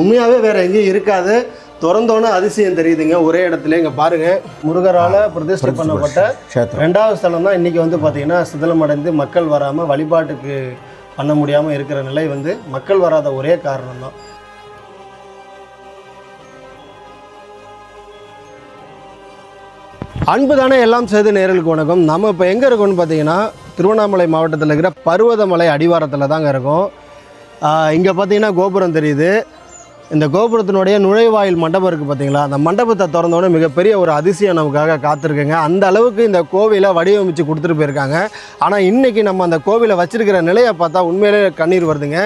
உண்மையாகவே வேற எங்கேயும் இருக்காது. திறந்தோன்னே அதிசயம் தெரியுதுங்க. ஒரே இடத்துல இங்கே பாருங்க. முருகரால் பிரதிஷ்டை பண்ணப்பட்ட ரெண்டாவது ஸ்தலம் தான் இன்றைக்கி வந்து பார்த்திங்கன்னா சிதிலமடைந்து மக்கள் வராமல் வழிபாட்டுக்கு பண்ண முடியாமல் இருக்கிற நிலை வந்து மக்கள் வராத ஒரே காரணம் தான். அன்பு தானே எல்லாம் செய்து நேர்களுக்கு வணக்கம். நம்ம இப்போ எங்கே இருக்கோம்னு பார்த்தீங்கன்னா திருவண்ணாமலை மாவட்டத்தில் இருக்கிற பருவதமலை அடிவாரத்தில் தாங்க இருக்கோம். இங்கே பார்த்தீங்கன்னா கோபுரம் தெரியுது. இந்த கோபுரத்தினுடைய நுழைவாயில் மண்டபம் இருக்குது பார்த்தீங்களா அந்த மண்டபத்தை திறந்தோடனே மிகப்பெரிய ஒரு அதிசயம் நமக்காக காத்திருக்குங்க. அந்த அளவுக்கு இந்த கோவிலை வடிவமைச்சு கொடுத்துட்டு போயிருக்காங்க. ஆனால் இன்றைக்கி நம்ம அந்த கோவிலை வச்சிருக்கிற நிலையை பார்த்தா உண்மையிலே கண்ணீர் வருதுங்க.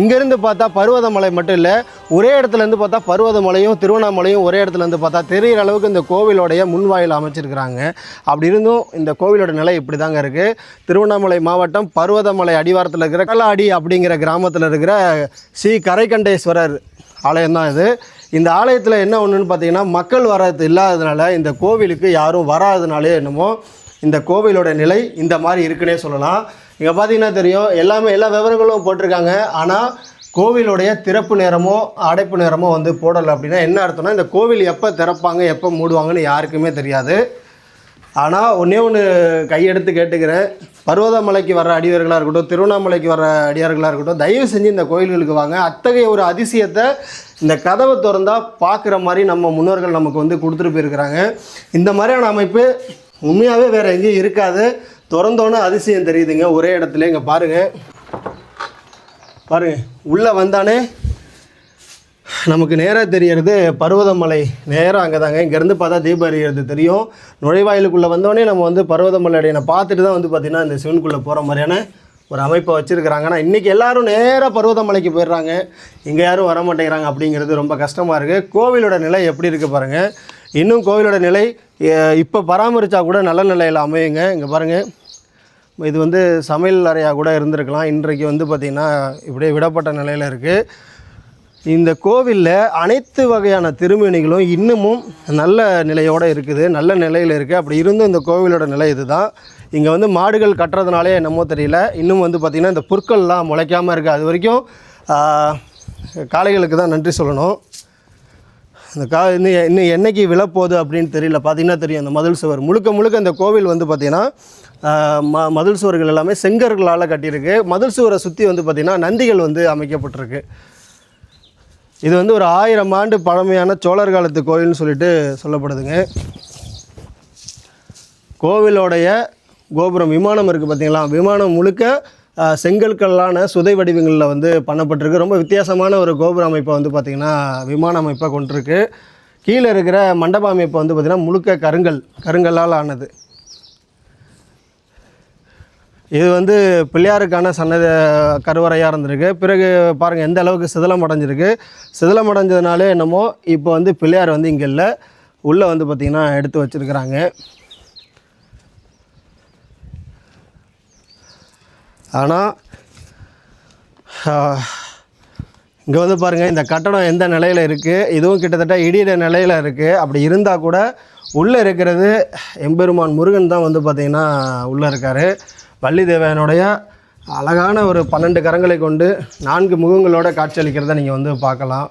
இங்கேருந்து பார்த்தா பருவதமலை மட்டும் இல்லை ஒரே இடத்துலேருந்து பார்த்தா பருவதமலையும் திருவண்ணாமலையும் ஒரே இடத்துலேருந்து பார்த்தா தெரிகிற அளவுக்கு இந்த கோவிலோடைய முன்வாயில் அமைச்சிருக்கிறாங்க. அப்படி இருந்தும் இந்த கோவிலோட நிலை இப்படி தாங்க இருக்குது திருவண்ணாமலை மாவட்டம் பருவதமலை அடிவாரத்தில் இருக்கிற கல்லாடி அப்படிங்கிற கிராமத்தில் இருக்கிற ஸ்ரீ கரைகண்டேஸ்வரர் ஆலயம் தான் இது. இந்த ஆலயத்தில் என்ன ஒன்றுன்னு பார்த்தீங்கன்னா மக்கள் வரது இல்லாததுனால இந்த கோவிலுக்கு யாரும் வராதனாலே என்னமோ இந்த கோவிலோட நிலை இந்த மாதிரி இருக்குன்னே சொல்லலாம். இங்கே பார்த்தீங்கன்னா தெரியும் எல்லாமே எல்லா விவரங்களும் போட்டிருக்காங்க. ஆனால் கோவிலுடைய திறப்பு நேரமோ அடைப்பு நேரமோ வந்து போடலை அப்படின்னா என்ன அர்த்தம்னா இந்த கோவில் எப்போ திறப்பாங்க எப்போ மூடுவாங்கன்னு யாருக்குமே தெரியாது. ஆனால் ஒன்றே ஒன்று கையெடுத்து கேட்டுக்கிறேன். பர்வதமலைக்கு வர அடியார்களாக இருக்கட்டும் திருவண்ணாமலைக்கு வர அடியார்களாக இருக்கட்டும் தயவு செஞ்சு இந்த கோயில்களுக்கு வாங்க. அத்தகைய ஒரு அதிசயத்தை இந்த கதவை திறந்தால் பார்க்குற மாதிரி நம்ம முன்னோர்கள் நமக்கு வந்து கொடுத்துட்டு போயிருக்கிறாங்க. இந்த மாதிரியான அமைப்பு உண்மையாகவே வேறு எங்கேயும் இருக்காது. திறந்தோன்னே அதிசயம் தெரியுதுங்க. ஒரே இடத்துல இங்கே பாருங்கள் பாருங்கள் உள்ளே வந்தானே நமக்கு நேராக தெரியறது பர்வதமலை. நேராக அங்கே தாங்க இங்கேருந்து பார்த்தா தீபம் எறிகிறது தெரியும். நுழைவாயிலுக்குள்ளே வந்தோடனே நம்ம வந்து பர்வதமலை அடையனை பார்த்துட்டு தான் வந்து பார்த்திங்கன்னா இந்த சிவனுக்குள்ளே போகிற மாதிரியான ஒரு அமைப்பை வச்சுருக்கிறாங்க. ஆனால் இன்றைக்கி எல்லாரும் நேராக பர்வதமலைக்கு போயிடுறாங்க. இங்கே யாரும் வர மாட்டேங்கிறாங்க அப்படிங்கிறது ரொம்ப கஷ்டமாக இருக்குது கோவிலோட நிலை எப்படி இருக்குது பாருங்கள் இன்னும் கோவிலோட நிலை இப்போ பராமரித்தா கூட நல்ல நிலையில் அமையுங்க. இங்கே பாருங்கள் இது வந்து சமையல் அறையாக கூட இருந்திருக்கலாம். இன்றைக்கு வந்து பார்த்திங்கன்னா இப்படியே விடப்பட்ட நிலையில் இருக்குது இந்த கோவிலில் அனைத்து வகையான திருமேனிகளும் இன்னமும் நல்ல நிலையோடு இருக்குது நல்ல நிலையில் இருக்குது அப்படி இருந்தும் இந்த கோவிலோட நிலை இதுதான். இங்கே வந்து மாடுகள் கட்டுறதுனாலே என்னமோ தெரியல. இன்னும் வந்து பார்த்திங்கன்னா இந்த புற்கள்லாம் முளைக்காமல் இருக்குது அது வரைக்கும் காளைகளுக்கு தான் நன்றி சொல்லணும். இந்த கா இன்னும் இன்னும் என்னைக்கு விழப்போகுது அப்படின்னு தெரியல. பார்த்தீங்கன்னா தெரியும். அந்த மதில் சுவர். முழுக்க முழுக்க இந்த கோவில் வந்து பார்த்திங்கன்னா ம மதில் சுவர்கள் எல்லாமே செங்கர்களால் கட்டியிருக்கு. மதில் சுவரை சுற்றி வந்து பார்த்திங்கன்னா நந்திகள் வந்து அமைக்கப்பட்டிருக்கு. இது வந்து ஒரு ஆயிரம் ஆண்டு பழமையான சோழர் காலத்து கோயில்னு சொல்லிட்டு சொல்லப்படுதுங்க. கோவிலோடைய கோபுரம் விமானம் இருக்குது பார்த்தீங்களா விமானம் முழுக்க செங்கற்களான சுதை வடிவங்களில் வந்து பண்ணப்பட்டிருக்கு. ரொம்ப வித்தியாசமான ஒரு கோபுர அமைப்பை வந்து பார்த்திங்கன்னா விமான அமைப்பை கொண்டிருக்கு. கீழே இருக்கிற மண்டப அமைப்பு வந்து பார்த்திங்கன்னா முழுக்க கருங்கல் கருங்கல்லால் ஆனது. இது வந்து பிள்ளையாருக்கான சன்னத கருவறையாக இருந்திருக்கு. பிறகு பாருங்கள் எந்த அளவுக்கு சிதிலம் அடைஞ்சிருக்கு. சிதிலம் அடைஞ்சதுனாலே என்னமோ இப்போ வந்து பிள்ளையார் வந்து இங்கே இல்லை. உள்ளே வந்து பார்த்திங்கன்னா எடுத்து வச்சுருக்கிறாங்க. ஆனால் இங்கே வந்து பாருங்கள் இந்த கட்டடம் எந்த நிலையில் இருக்குது இதுவும் கிட்டத்தட்ட இடியிட நிலையில் இருக்குது அப்படி இருந்தால் கூட உள்ளே இருக்கிறது எம்பெருமான் முருகன் தான் வந்து பார்த்திங்கன்னா உள்ளே இருக்கார். வள்ளி தேவையனுடைய அழகான ஒரு பன்னெண்டு கரங்களை கொண்டு நான்கு முகங்களோட காட்சியளிக்கிறத நீங்கள் வந்து பார்க்கலாம்.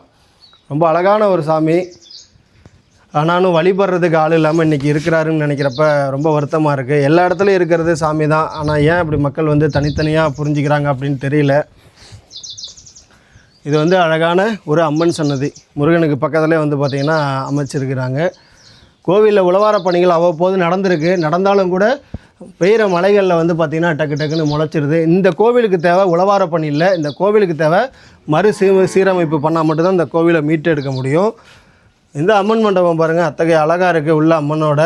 ரொம்ப அழகான ஒரு சாமி. ஆனாலும் வழிபடுறதுக்கு ஆள் இல்லாமல் இன்றைக்கி இருக்கிறாருன்னு நினைக்கிறப்ப ரொம்ப வருத்தமாக இருக்குது எல்லா இடத்துலையும் இருக்கிறது சாமி தான். ஆனால் ஏன் இப்படி மக்கள் வந்து தனித்தனியாக புரிஞ்சுக்கிறாங்க அப்படின்னு தெரியல. இது வந்து அழகான ஒரு அம்மன் சன்னதி. முருகனுக்கு பக்கத்துலேயே வந்து பார்த்திங்கன்னா அமைச்சிருக்கிறாங்க. கோவிலில் உழவார பணிகள் அவ்வப்போது நடந்திருக்கு. நடந்தாலும் கூட பெய்கிற மலைகளில் வந்து பார்த்திங்கன்னா டக்கு டக்குன்னு முளைச்சிருது. இந்த கோவிலுக்கு தேவை உழவார பணி இல்லை. இந்த கோவிலுக்கு தேவை மறு சீ சீரமைப்பு பண்ணால் மட்டும்தான் இந்த கோவிலை மீட்டெடுக்க முடியும். இந்த அம்மன் மண்டபம் பாருங்கள் அத்தகைய அழகாக இருக்குது உள்ள அம்மனோட.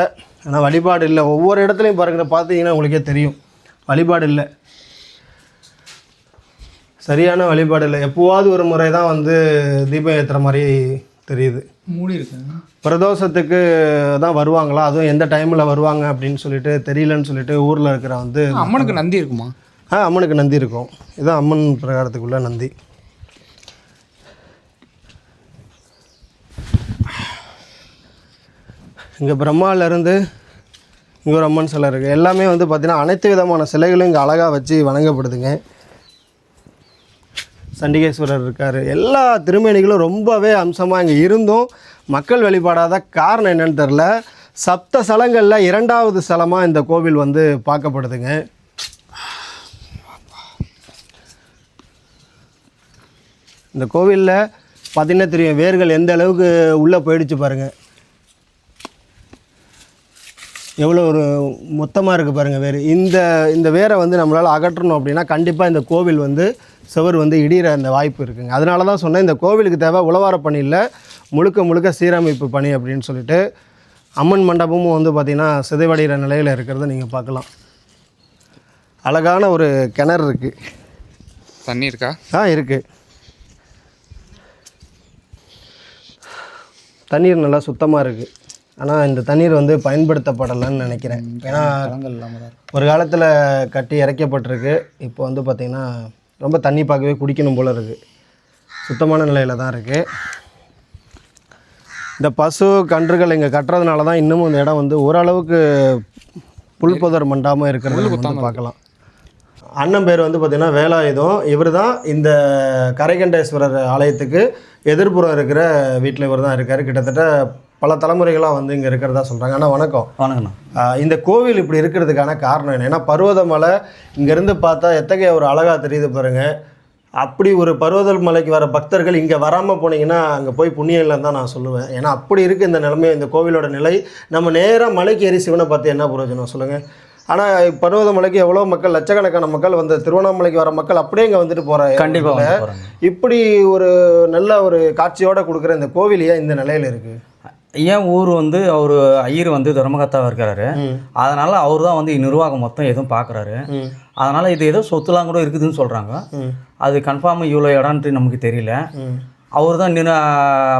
ஆனால் வழிபாடு இல்லை. ஒவ்வொரு இடத்துலையும் பாருங்கள் பார்த்தீங்கன்னா உங்களுக்கே தெரியும். வழிபாடு இல்லை. சரியான வழிபாடு இல்லை. எப்போவாவது ஒரு முறை தான் வந்து தீபம் ஏற்றுற மாதிரி தெரியுது. மூடி இருக்கு பிரதோஷத்துக்கு தான் வருவாங்களா? அதுவும் எந்த டைமில் வருவாங்க அப்படின்னு சொல்லிட்டு தெரியலன்னு சொல்லிட்டு ஊரில் இருக்கிற வந்து அம்மனுக்கு நந்தி இருக்குமா? ஆ அம்மனுக்கு நந்தி இருக்கும். இதுதான் அம்மன் பிரகாரத்துக்குள்ள நந்தி. இங்கே பிரம்மாவிலேருந்து இங்கே ஒரு அம்மன் சிலை இருக்குது எல்லாமே வந்து பார்த்திங்கன்னா அனைத்து விதமான சிலைகளும் இங்கே அழகாக வச்சு வணங்கப்படுதுங்க. சண்டிகேஸ்வரர் இருக்கார். எல்லா திருமேனிகளும் ரொம்பவே அம்சமாக இங்கே இருந்தும் மக்கள் வழிபாடாத காரணம் என்னென்னு தெரில சப்த ஸ்தலங்களில் இரண்டாவது ஸ்தலமாக இந்த கோவில் வந்து பார்க்கப்படுதுங்க. இந்த கோவிலில் பார்த்தீங்கன்னா தெரியும் வேர்கள் எந்த அளவுக்கு உள்ளே போயிடுச்சு பாருங்கள் எவ்வளோ ஒரு மொத்தமாக இருக்குது பாருங்கள் வேர் இந்த இந்த வேரை வந்து நம்மளால் அகற்றணும் அப்படின்னா கண்டிப்பாக இந்த கோவில் வந்து சுவர் வந்து இடிகிற அந்த வாய்ப்பு இருக்குங்க. அதனால தான் சொன்னேன் இந்த கோவிலுக்கு தேவை உழவார பணி இல்லை முழுக்க முழுக்க சீரமைப்பு பணி அப்படின்னு சொல்லிட்டு அம்மன் மண்டபமும் வந்து பார்த்திங்கன்னா சிதைவடைகிற நிலையில் இருக்கிறத நீங்கள் பார்க்கலாம். அழகான ஒரு கிணறு இருக்குது தண்ணி இருக்கா? ஆ இருக்குது தண்ணீர் நல்லா சுத்தமாக இருக்குது ஆனால் இந்த தண்ணீர் வந்து பயன்படுத்தப்படலைன்னு நினைக்கிறேன். ஏன்னா ஒரு காலத்தில் கட்டி இறக்கப்பட்டிருக்கு. இப்போ வந்து பார்த்திங்கன்னா ரொம்ப தண்ணி பார்க்கவே குடிக்கணும் போல் இருக்குது சுத்தமான நிலையில் தான் இருக்குது இந்த பசு கன்றுகள் இங்கே கட்டுறதுனால தான் இன்னமும் இந்த இடம் வந்து ஓரளவுக்கு புல்புதர் மண்டாமல் இருக்கிறது வந்து பார்க்கலாம். அண்ணன் பேர் வந்து பார்த்திங்கன்னா வேலாயுதம். இவர் தான் இந்த கரைகண்டேஸ்வரர் ஆலயத்துக்கு எதிர்ப்புறம் இருக்கிற வீட்டில் இவர் தான் இருக்கார். கிட்டத்தட்ட பல தலைமுறைகளாக வந்து இங்கே இருக்கிறதா சொல்கிறாங்க அண்ணா வணக்கம். வணக்கண்ணா ஆஹ் இந்த கோவில் இப்படி இருக்கிறதுக்கான காரணம் என்ன? ஏன்னா பர்வதமலை இங்கேருந்து பார்த்தா எத்தகைய ஒரு அழகாக தெரியுது பாருங்க. அப்படி ஒரு பர்வத மலைக்கு வர பக்தர்கள் இங்கே வராமல் போனீங்கன்னா அங்கே போய் புண்ணியம் இல்லைன்னு தான் நான் சொல்லுவேன். ஏன்னா அப்படி இருக்குது இந்த நிலைமை இந்த கோவிலோட நிலை. நம்ம நேராக மலைக்கு ஏறி சிவனை பார்த்து என்ன பிரயோஜனம் சொல்லுங்கள் ஆனால் பர்வத மலைக்கு எவ்வளோ மக்கள் லட்சக்கணக்கான மக்கள் வந்து திருவண்ணாமலைக்கு வர மக்கள் அப்படியே இங்கே வந்துட்டு போகிற கண்டிப்பா வந்து போறாங்க. இப்படி ஒரு நல்ல ஒரு காட்சியோட கொடுக்குற இந்த கோவில் ஏன் இந்த நிலையில் இருக்குது ஏன் ஊர் வந்து அவர் ஐயர் வந்து தர்மகர்த்தாவாக இருக்கிறாரு? அதனால அவர் தான் வந்து நிர்வாகம் மொத்தம் எதுவும் பார்க்குறாரு அதனால இது ஏதோ சொத்துலாம் கூட இருக்குதுன்னு சொல்கிறாங்க அது கன்ஃபார்ம் இவ்வளோ இடம்ன்ட்டு நமக்கு தெரியல. அவர் தான் நின்று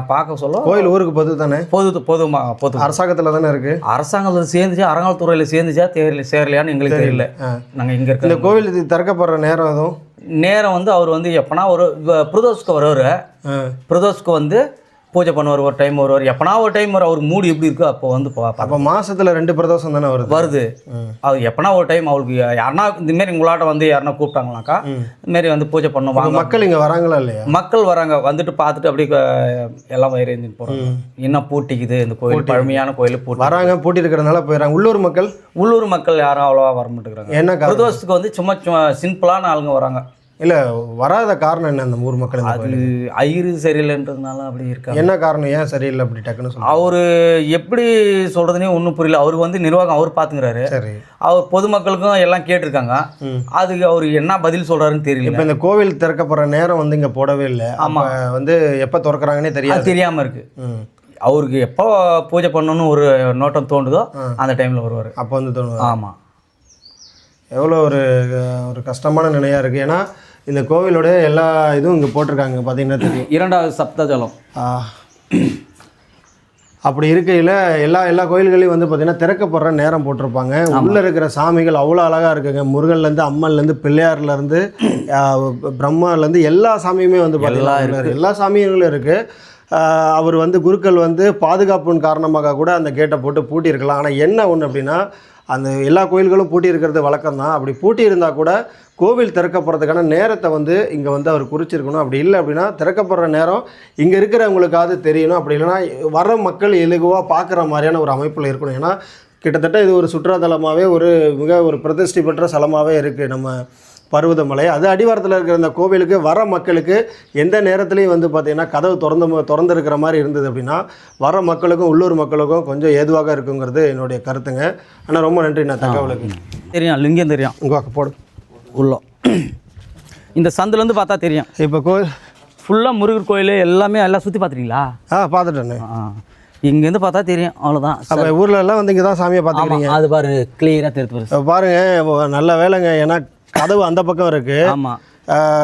பார்க்க சொல்ல கோயில் ஊருக்கு பொது தானே? பொது பொது ம- பொது. அரசாங்கத்தில் தானே இருக்குது அரசாங்கத்தில் சேர்ந்துச்சா அறங்காவல்துறையில் சேர்ந்துச்சா தெரியல சேரலையான்னு எங்களுக்கு தெரியல. நாங்கள் இங்கே இந்த இருக்க கோவில் இது திறக்கப்படுற நேரம் எதுவும்? நேரம் வந்து அவர் வந்து எப்பனா ஒரு பிரதோஷ்க்கு வருவார். பிரதோஷ்க்கு வந்து பூஜை பண்ணுவார் ஒரு டைம் வருவார். எப்பனா ஒரு டைம் வரும் அவர் மூடு எப்படி இருக்கோ அப்போ வந்து அப்போ மாசத்துல ரெண்டு பிரதோஷம் தானே வருது? வருது. அது எப்பனா ஒரு டைம் அவருக்கு யாருனா இந்தமாரி உங்களாட்ட வந்து யாருனா கூப்பிட்டாங்களாக்கா. இதுமாரி வந்து பூஜை பண்ணுவாங்க மக்கள் இங்க வராங்களா இல்லையா? மக்கள் வராங்க. வந்துட்டு பார்த்துட்டு அப்படியே எல்லாம் வயிறு போகிறாங்க இன்னும் பூட்டிக்குது இந்த கோயில் பழமையான கோயில் பூட்டி வராங்க பூட்டி இருக்கிறதுனால போயிடறாங்க. உள்ளூர் மக்கள்? உள்ளூர் மக்கள் யாரும் அவ்வளோவா வர மாட்டேங்கிறாங்க. என்ன பிரதோஷத்துக்கு வந்து சும்மா சும்மா சிம்பிளான ஆளுங்க வராங்க. இல்ல வராத காரணம் என்ன அந்த ஊர் மக்கள் அது? ஐயரு சரியில்லைன்றதுனால அப்படி இருக்காங்க. என்ன காரணம்? ஏன் சரியில்லை அப்படி டக்குன்னு சொல்லுங்க அவர் எப்படி சொல்கிறதுனே ஒன்றும் புரியல. அவர் வந்து நிர்வாகம் அவர் பார்த்துங்கிறாரு சரி. அவர் பொதுமக்களுக்கும் எல்லாம் கேட்டிருக்காங்க. அதுக்கு அவர் என்ன பதில் சொல்கிறாருன்னு தெரியல. இப்போ இந்த கோவில் திறக்கப்படுற நேரம் வந்து இங்க போடவே இல்லை. ஆமா. அப்ப வந்து எப்ப திறக்கறாங்கன்னே தெரியாது. தெரியாமல் இருக்கு. ம். அவருக்கு எப்போ பூஜை பண்ணணும்னு ஒரு நோட்டம் தோண்டுதோ அந்த டைமில் வருவார். அப்போ வந்து தோணுது? ஆமாம் எவ்வளோ ஒரு ஒரு கஷ்டமான நிலையா இருக்கு. ஏன்னா இந்த கோவிலோட எல்லா இதுவும் இங்க போட்டிருக்காங்க பார்த்தீங்கன்னா தெரியும். இரண்டாவது சப்தஜலம். அப்படி இருக்கையில் எல்லா எல்லா கோயில்களையும் வந்து பார்த்திங்கன்னா திறக்கப்படுற நேரம் போட்டிருப்பாங்க. உள்ளே இருக்கிற சாமிகள் அவ்வளோ அழகாக இருக்குங்க. முருகன்லேருந்து அம்மன்லேருந்து பிள்ளையார்லேருந்து பிரம்மாலேருந்து எல்லா சாமியுமே வந்து பார்த்தீங்கன்னா. எல்லா சாமிகளும் இருக்குது அவர் வந்து குருக்கள் வந்து பாதுகாப்பின் காரணமாக கூட அந்த கேட்டை போட்டு பூட்டியிருக்கலாம். ஆனால் என்ன ஒன்று அப்படின்னா அந்த எல்லா கோயில்களும் பூட்டி இருக்கிறது வழக்கம் தான் அப்படி பூட்டி இருந்தால் கூட கோவில் திறக்கப்படுறதுக்கான நேரத்தை வந்து இங்கே வந்து அவர் குறிச்சிருக்கணும். அப்படி இல்லை அப்படின்னா திறக்கப்படுற நேரம் இங்கே இருக்கிறவங்களுக்காவது தெரியணும். அப்படி இல்லைன்னா வர மக்கள் இலகுவாக பார்க்குற மாதிரியான ஒரு அமைப்பில் இருக்கணும். ஏன்னா கிட்டத்தட்ட இது ஒரு சுற்றுலாத்தலமாகவே ஒரு மிக ஒரு பிரதிஷ்டை பெற்ற ஸ்தலமாகவே இருக்குது நம்ம பர்வதமலை அது அடிவாரத்தில் இருக்கிற இந்த கோவிலுக்கு வர மக்களுக்கு எந்த நேரத்துலையும் வந்து பார்த்திங்கன்னா கதவு திறந்து திறந்து இருக்கிற மாதிரி இருந்தது அப்படின்னா வர மக்களுக்கும் உள்ளூர் மக்களுக்கும் கொஞ்சம் ஏதுவாக இருக்குங்கிறது என்னுடைய கருத்துங்க. ஆனால் ரொம்ப நன்றி நான் தகவலுக்கு. தெரியும் லிங்கம் தெரியும். உங்கள் போடு. உள்ள இந்த சந்துலேருந்து பார்த்தா தெரியும். இப்போ கோயில் ஃபுல்லாக முருகர் கோயில் எல்லாமே எல்லாம் சுற்றி பார்த்துறீங்களா ஆ பார்த்துட்டேண்ணே ஆ இங்கேருந்து பார்த்தா தெரியும் அவ்வளோதான் அப்போ ஊர்ல எல்லாம் வந்து இங்கே தான் சாமியை பார்த்துக்கிறீங்க? அது பாரு கிளியராக தெரிஞ்சு பாரு. இப்போ பாருங்க இப்போ நல்ல வேலைங்க. ஏன்னா கதவு அந்த பக்கம் இருக்குது ஆமாம்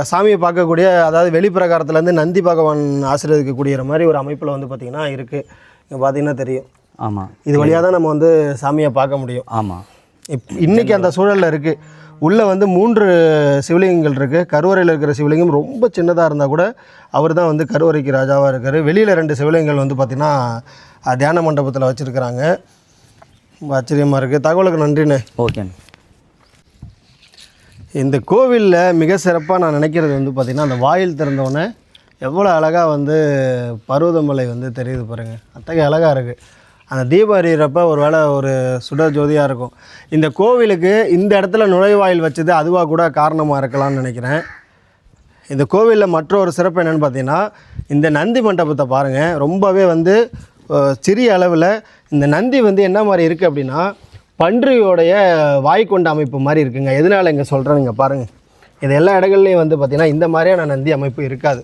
சாமியை பார்க்கக்கூடிய அதாவது வெளிப்பிரகாரத்துலேருந்து நந்தி பகவான் ஆசீர்வதிக்கக்கூடிய மாதிரி ஒரு அமைப்பில் வந்து பார்த்திங்கன்னா இருக்குது இங்கே பார்த்தீங்கன்னா தெரியும். ஆமாம் இது வழியாக தான் நம்ம வந்து சாமியை பார்க்க முடியும். ஆமாம் இப் இன்னைக்கு அந்த சூழலில் இருக்குது உள்ளே வந்து மூன்று சிவலிங்கங்கள் இருக்குது கருவறையில் இருக்கிற சிவலிங்கம் ரொம்ப சின்னதாக இருந்தால் கூட அவர் தான் வந்து கருவறைக்கு ராஜாவாக இருக்கார். வெளியில் ரெண்டு சிவலிங்கங்கள் வந்து பார்த்திங்கன்னா தியான மண்டபத்தில் வச்சுருக்கிறாங்க. ரொம்ப ஆச்சரியமாக இருக்குது தகவலுக்கு நன்றிண்ணே. ஓகேண்ணே. இந்த கோவிலில் மிக சிறப்பாக நான் நினைக்கிறது வந்து பார்த்திங்கன்னா அந்த வாயில் திறந்தோடனே எவ்வளோ அழகாக வந்து பருவதமலை வந்து தெரியுது பாருங்கள் அத்தகைய அழகாக இருக்குது அந்த தீபம் எறிகிறப்ப ஒரு வேளை ஒரு சுட ஜோதியாக இருக்கும். இந்த கோவிலுக்கு இந்த இடத்துல நுழைவாயில் வச்சது அதுவாக கூட காரணமாக இருக்கலாம்னு நினைக்கிறேன். இந்த கோவிலில் மற்றொரு சிறப்பு என்னென்னு பார்த்தீங்கன்னா இந்த நந்தி மண்டபத்தை பாருங்கள் ரொம்பவே வந்து சிறிய அளவில் இந்த நந்தி வந்து என்ன மாதிரி இருக்குது அப்படின்னா பன்றியோடைய வாய் கொண்ட அமைப்பு மாதிரி இருக்குங்க. எதனால் இங்கே சொல்கிறேன் இங்கே பாருங்கள் இது எல்லா இடங்கள்லையும் வந்து பார்த்திங்கன்னா இந்த மாதிரியான நந்தி அமைப்பு இருக்காது.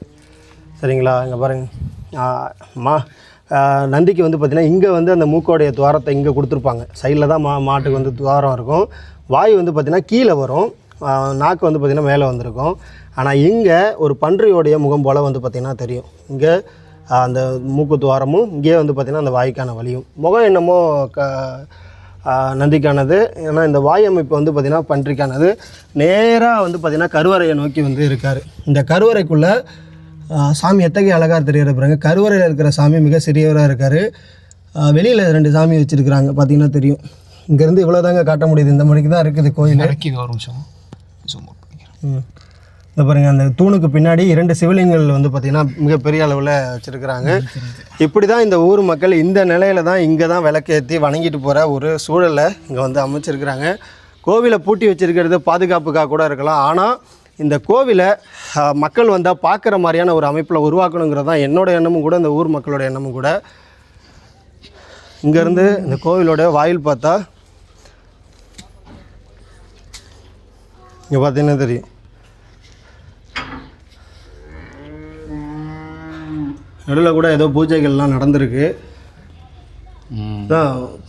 சரிங்களா? இங்கே பாருங்கள் மா நந்திக்கு வந்து பார்த்திங்கன்னா இங்கே வந்து அந்த மூக்கோடைய துவாரத்தை இங்கே கொடுத்துருப்பாங்க. சைடில் தான் மா மாட்டுக்கு வந்து துவாரம் இருக்கும். வாய் வந்து பார்த்திங்கன்னா கீழே வரும். நாக்கு வந்து பார்த்திங்கன்னா மேலே வந்திருக்கும். ஆனால் இங்கே ஒரு பன்றியோடைய முகம் போல் வந்து பார்த்திங்கன்னா தெரியும். இங்கே அந்த மூக்கு துவாரமும் இங்கேயே வந்து பார்த்திங்கன்னா அந்த வாய்க்கான வலியும். முகம் என்னமோ க நந்திக்கானது. ஏன்னா இந்த வாய் அமைப்பு வந்து பார்த்திங்கன்னா பன்றிக்கானது. நேராக வந்து பார்த்திங்கன்னா கருவறையை நோக்கி வந்து இருக்கார். இந்த கருவறைக்குள்ளே சாமி எத்தகைய அழகாக தெரியுற பாருங்க. கருவறையில் இருக்கிற சாமி மிக சிறியவராக இருக்கார். வெளியில் ரெண்டு சாமி வச்சுருக்குறாங்க பார்த்தீங்கன்னா தெரியும். இங்கேருந்து இவ்வளோ தாங்க காட்ட முடியுது. இந்த மணிக்கு தான் இருக்குது கோயில். ஒரு நிமிஷம். ம். இந்த பாருங்க அந்த தூணுக்கு பின்னாடி இரண்டு சிவலிங்கங்கள் வந்து பார்த்திங்கன்னா மிகப்பெரிய அளவில் வச்சுருக்குறாங்க. இப்படி தான் இந்த ஊர் மக்கள் இந்த நிலையில தான் இங்கே தான் விளக்கேற்றி வணங்கிட்டு போகிற ஒரு சூழலை இங்கே வந்து அமைச்சிருக்கிறாங்க. கோவிலை பூட்டி வச்சிருக்கிறது பாதுகாப்புக்காக கூட இருக்கலாம். ஆனால் இந்த கோவிலை மக்கள் வந்தால் பார்க்குற மாதிரியான ஒரு அமைப்பில் உருவாக்கணுங்கிறது தான் என்னோட எண்ணமும் கூட இந்த ஊர் மக்களோட எண்ணமும் கூட. இங்கேருந்து இந்த கோவிலோட வாயில் பார்த்தா இங்கே பார்த்தீங்கன்னா தெரியும்? நடுவில் கூட ஏதோ பூஜைகள்லாம் நடந்திருக்கு.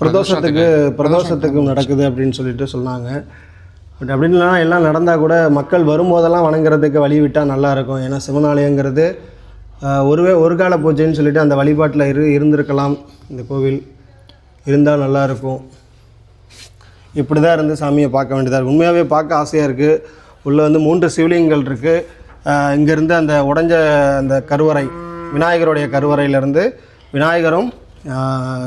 பிரதோஷத்துக்கு பிரதோஷத்துக்கு. நடக்குது அப்படின்னு சொல்லிட்டு சொன்னாங்க. பட் அப்படின்லாம் எல்லாம் நடந்தால் கூட மக்கள் வரும்போதெல்லாம் வணங்குறதுக்கு வழி விட்டால் நல்லா இருக்கும். ஏன்னா சிவனாலயங்கிறது ஒருவே ஒரு கால பூஜைன்னு சொல்லிட்டு அந்த வழிபாட்டில் இரு இருந்திருக்கலாம். இந்த கோவில் இருந்தால் நல்லா இருக்கும். இப்படி தான் இருந்து சாமியை பார்க்க வேண்டியதாக இருக்குது உண்மையாகவே பார்க்க ஆசையாக இருக்குது உள்ளே வந்து மூன்று சிவலிங்கங்கள் இருக்குது இங்கேருந்து அந்த உடைஞ்ச அந்த கருவறை விநாயகருடைய கருவறையிலேருந்து விநாயகரும்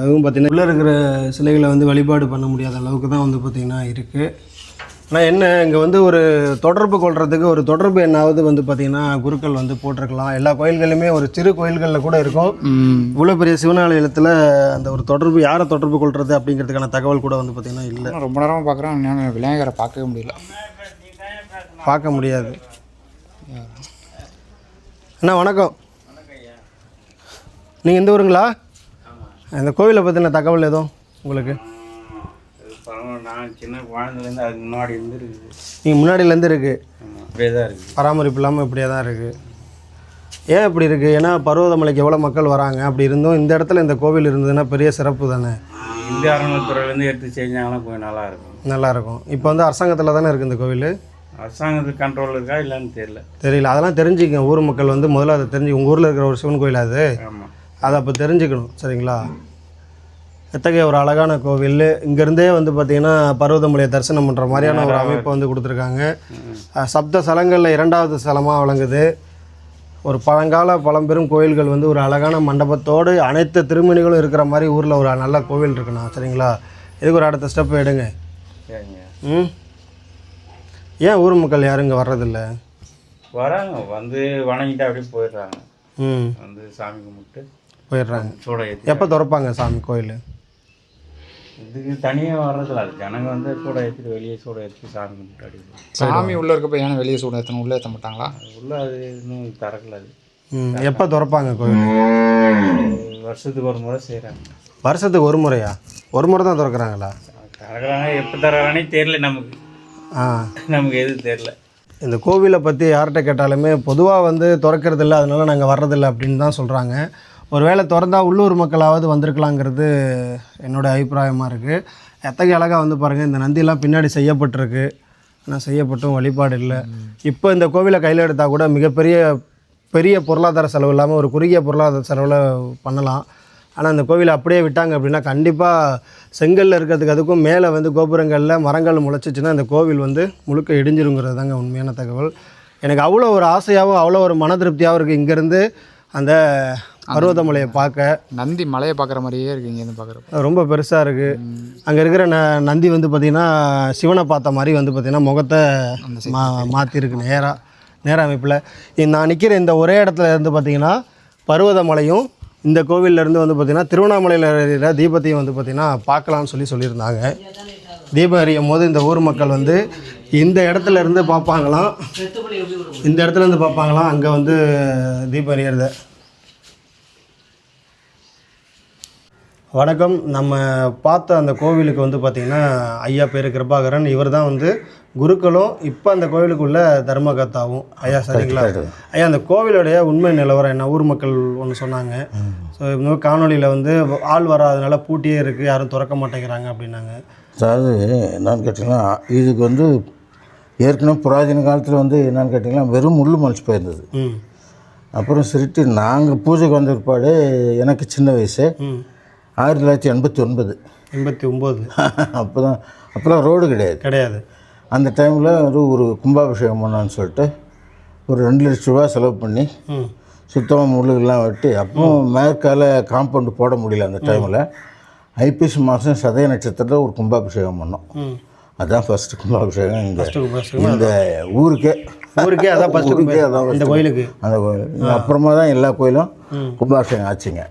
இதுவும் பார்த்திங்கன்னா உள்ளே இருக்கிற சிலைகளை வந்து வழிபாடு பண்ண முடியாத அளவுக்கு தான் வந்து பார்த்திங்கன்னா இருக்குது ஆனால் என்ன இங்கே வந்து ஒரு தொடர்பு கொள்றதுக்கு ஒரு தொடர்பு என்னாவது வந்து பார்த்திங்கன்னா குருக்கள் வந்து போட்டிருக்கலாம். எல்லா கோயில்களுமே ஒரு சிறு கோயில்களில் கூட இருக்கும். இவ்வளோ பெரிய சிவனாலயத்தில் அந்த ஒரு தொடர்பு யாரை தொடர்பு கொள்வது அப்படிங்கிறதுக்கான தகவல் கூட வந்து பார்த்திங்கன்னா இல்லை. ரொம்ப நேரமாக பார்க்குறேன் நான் விநாயகரை பார்க்கவே முடியல. பார்க்க முடியாது. அண்ணா வணக்கம். நீங்கள் இந்த ஊருங்களா? இந்த கோவிலை பற்றின தகவல் எதுவும் உங்களுக்கு? பரவாயில்ல நான் சின்ன குழந்தைலேருந்து அதுக்கு முன்னாடி இருந்து இருக்குது நீங்கள் முன்னாடியிலேருந்து இருக்குது அப்படியே தான் இருக்குது பராமரிப்பு இல்லாமல் இப்படியே தான் இருக்குது ஏன் இப்படி இருக்குது ஏன்னா பருவதமலைக்கு எவ்வளோ மக்கள் வராங்க. அப்படி இருந்தும் இந்த இடத்துல இந்த கோவில் இருந்ததுன்னா பெரிய சிறப்பு தானே? இந்திய அறநிலைத்துறையிலேருந்து எடுத்து செஞ்சாங்கன்னா கொஞ்சம் நல்லா இருக்கும். நல்லாயிருக்கும் இப்போ வந்து அரசாங்கத்தில் தானே இருக்குது இந்த கோவில்? அரசாங்கத்துக்கு கண்ட்ரோல் இருக்கா இல்லைன்னு தெரியல. தெரியல. அதெல்லாம் தெரிஞ்சுக்கங்க ஊர் மக்கள் வந்து முதல்ல அதை தெரிஞ்சு உங்கள் ஊரில் இருக்கிற ஒரு சிவன் கோயில் அது? ஆமாம் அதை அப்போ தெரிஞ்சுக்கணும் சரிங்களா? எத்தகைய ஒரு அழகான கோவில் இங்கேருந்தே வந்து பார்த்திங்கன்னா பர்வதமலையை தரிசனம் பண்ணுற மாதிரியான ஒரு அமைப்பை வந்து கொடுத்துருக்காங்க. சப்த ஸ்தலங்களில் இரண்டாவது ஸ்தலமாக விளங்குது. ஒரு பழங்கால பழம்பெரும் கோயில்கள் வந்து ஒரு அழகான மண்டபத்தோடு அனைத்து திருமணிகளும் இருக்கிற மாதிரி ஊரில் ஒரு நல்ல கோவில் இருக்குண்ணா சரிங்களா? இதுக்கு ஒரு அடுத்த ஸ்டெப் எடுங்க. ம்? ஏன் ஊர் மக்கள் யாரும் இங்கே வர்றதில்ல? வராங்க. வந்து வணங்கிட்டு அப்படியே போயிடுறாங்க. ம். வந்து சாமி கும்பிட்டு. போயிடுறாங்க. சூட ஏற்றி எப்போ திறப்பாங்க சாமி கோயில்? இதுக்கு தனியாக வர்றதில்ல. அது ஜனங்க வந்து சூட ஏற்றிட்டு வெளியே சூட ஏற்றி சாமி கும்பிட்டு. சாமி உள்ளே இருக்கப்ப ஏன்னா வெளியே சூட ஏற்றணும் உள்ளே ஏற்ற மாட்டாங்களா? உள்ள அது இன்னும் திறக்கல அது. ம் எப்போ திறப்பாங்க கோயில்? வருஷத்துக்கு ஒரு முறை செய்கிறாங்க வருஷத்துக்கு ஒரு முறையா? ஒரு முறை தான் திறக்கிறாங்களா? திறக்கிறாங்க. எப்போ திறக்கிறானே தெரியல நமக்கு. ஆ. நமக்கு எதுவும் தெரியல. இந்த கோவிலை பற்றி யார்கிட்ட கேட்டாலுமே பொதுவாக வந்து திறக்கிறது இல்லை அதனால நாங்கள் வர்றதில்ல அப்படின்னு தான் சொல்கிறாங்க ஒருவேளை திறந்தால் உள்ளூர் மக்களாவது வந்திருக்கலாங்கிறது என்னோட அபிப்பிராயமாக இருக்குது எத்தகைய அழகாக வந்து பாருங்கள் இந்த நந்திலாம் பின்னாடி செய்யப்பட்டிருக்கு. ஆனால் செய்யப்பட்டும் வழிபாடு இல்லை. இப்போ இந்த கோவிலை கையில் எடுத்தால் கூட மிகப்பெரிய பெரிய பொருளாதார செலவு இல்லாமல் ஒரு குறுகிய பொருளாதார செலவில் பண்ணலாம். ஆனால் அந்த கோவிலை அப்படியே விட்டாங்க அப்படின்னா கண்டிப்பாக செங்கல்ல இருக்கிறதுக்கு அதுக்கும் மேலே வந்து கோபுரங்களில் மரங்கள் முளைச்சிச்சுன்னா அந்த கோவில் வந்து முழுக்க இடிஞ்சிருங்கிறது தாங்க உண்மையான தகவல். எனக்கு அவ்வளோ ஒரு ஆசையாகவும் அவ்வளோ ஒரு மன திருப்தியாகவும் இருக்குது இங்கேருந்து அந்த பருவதமலையை பார்க்க. நந்தி மலையை பார்க்குற மாதிரியே இருக்கு இங்கேருந்து பார்க்குறப்ப. ரொம்ப பெருசாக இருக்குது அங்கே இருக்கிற ந நந்தி வந்து பார்த்திங்கன்னா சிவனை பார்த்த மாதிரி வந்து பார்த்திங்கன்னா முகத்தை மா மாற்றிருக்கு நேராக நேர அமைப்பில் நான் நிற்கிற இந்த ஒரே இடத்துல இருந்து பார்த்திங்கன்னா பருவதமலையும் இந்த கோவில்ல இருந்து வந்து பார்த்திங்கன்னா திருவண்ணாமலையில் இருக்கிற தீபத்தையும் வந்து பார்த்திங்கன்னா பார்க்கலாம்னு சொல்லி சொல்லியிருந்தாங்க. தீபம் எறியும் போது இந்த ஊர் மக்கள் வந்து இந்த இடத்துல இருந்து பார்ப்பாங்களாம். இந்த இடத்துல இருந்து பார்ப்பாங்களாம். அங்கே வந்து தீபம் எறியறத வணக்கம். நம்ம பார்த்த அந்த கோவிலுக்கு வந்து பார்த்திங்கன்னா ஐயா பேர் கிருபாகரன். இவர் தான் வந்து குருக்களும் இப்போ அந்த கோவிலுக்குள்ள தர்மகர்த்தாவும். ஐயா சரிங்களா? ஐயா அந்த கோவிலுடைய உண்மை நிலவரம் என்ன? ஊர் மக்கள் ஒன்று சொன்னாங்க. ஸோ இந்த மாதிரி காணொலியில் வந்து ஆள் வராதனால பூட்டியே இருக்குது யாரும் திறக்க மாட்டேங்கிறாங்க அப்படின்னாங்க. அதாவது என்னன்னு கேட்டிங்கன்னா இதுக்கு வந்து ஏற்கனவே புராதன காலத்தில் வந்து என்னன்னு கேட்டிங்கன்னா வெறும் முள் மலைச்சு போயிருந்தது. ம். அப்புறம் சரிட்டு நாங்கள் பூஜைக்கு வந்த பிற்பாடு எனக்கு சின்ன வயசு. ஆயிரத்தி தொள்ளாயிரத்தி எண்பத்தி ஒன்பது. எண்பத்தி ஒம்பது. அப்போ தான் அப்போலாம் ரோடு கிடையாது. கிடையாது. அந்த டைமில் ஒரு ஒரு கும்பாபிஷேகம் பண்ணான்னு சொல்லிட்டு ஒரு ரெண்டு லட்ச ரூபா செலவு பண்ணி சுத்தமாக முள்ளுகள்லாம் வெட்டி அப்போ மேற்கால காம்பவுண்டு போட முடியல அந்த டைமில் ஐப்பசி மாதம் சதய நட்சத்திரத்தில் ஒரு கும்பாபிஷேகம் பண்ணோம். ம். அதான் ஃபஸ்ட்டு கும்பாபிஷேகம் கும்பாபிஷேகம். இந்த ஊருக்கே. ஊருக்கே அதான் ஊருக்கே அதான் இந்த. கோயிலுக்கு. அந்த கோயில். அப்புறமா தான் எல்லா கோயிலும் கும்பாபிஷேகம் ஆச்சுங்க.